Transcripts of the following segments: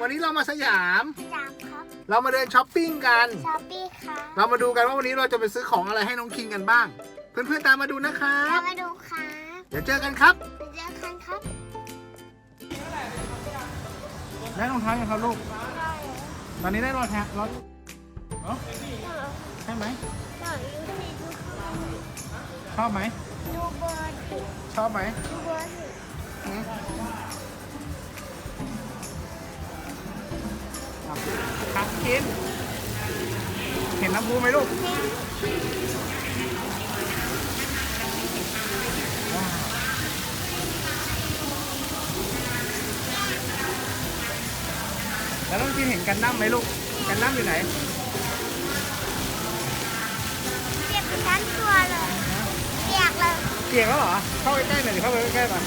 วันนี้เรามาสยามจามครับเรามาเดินช้อปปิ้งกัน ช้อปปี้ครับเรามาดูกันว่าวันนี้เราจะไปซื้อของอะไรให้น้องคิงกันบ้าง เพื่อนๆตามมาดูนะครัเราบ มาดูครับเดี๋ยวเจอกันครับไปเจอกันครับได้รองเท้ายังครับลูก ตอนนี้ได้รองเท้ารองเอ้าใช่ไหมหน่อยดูสิดูชอบไหม ดูเบอร์สิชอบไหมดูเบอร์สิอื มครับกิน เห็นน้ำพุไหมลูกว้าวแล้วน้องกินเห็นกันดั้มไหมลูก กันดั้มอยู่ไหนเปียกทั้งตัวเลยเปียกเลยเปียกแล้วเหรอ เข้าใกล้ๆหน่อยดิเข้าไปใกล้ๆหน่อย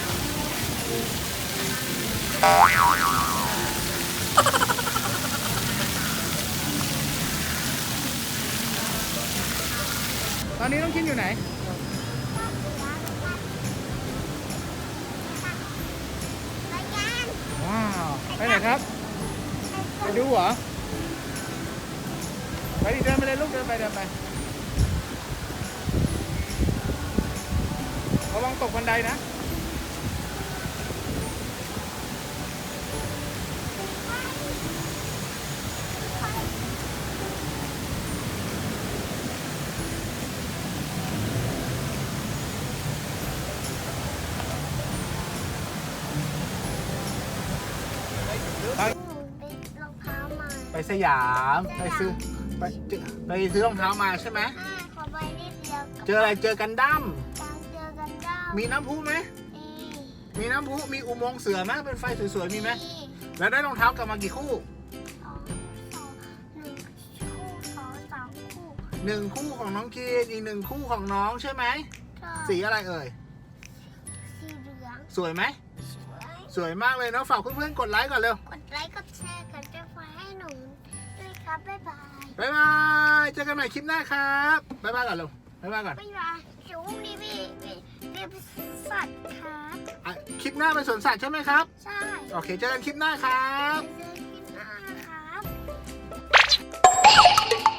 ตอนนี้น้องกินอยู่ไหน ว้าว ไปไหนครับ ไปดูเหรอ ไปดิเดินไปเลยลูกเดินไปเดินไประวังตกบันไดนะ รองเท้ามาไปสยามไปซื้อไปเจอไปซื้อรองเท้ามาใช่ไหมอ่าขอไปนิดเดียวกับเจออะไรเจอกันดั้มจางเจอกันได้มีน้ำพุไหมนี่มีน้ำพุมีอุโมงค์เสือไหมเป็นไฟสวยๆมีไหมนี่แล้วได้รองเท้ากลับมากี่คู่สองสองหนึ่งคู่สองสามคู่หนึ่งคู่ของน้องกีนอีกหนึ่งคู่ของน้องใช่ไหมก็สีอะไรเอ่ยสีเหลืองสวยไหม สวยมากเลยเนาะฝากเพื่อนๆกดไลค์ก่อนเร็วกดไลค์กดแชร์กดนจะฟให้หนูด้วยครับบ๊ายบายบ๊ายบายเจอกันใหม่คลิปหน้าครับบ๊ายบายก่อนเร็วบ๊ายบายก่อนบ๊ายบายจุ๊บดีบีบีบสัตว์ครับคลิปหน้าเป็นสวนสัตว์ใช่ไหมครับ ใช่โอเคเจอกันคลิปหน้าครับเจอกันคลิปหน้าครับ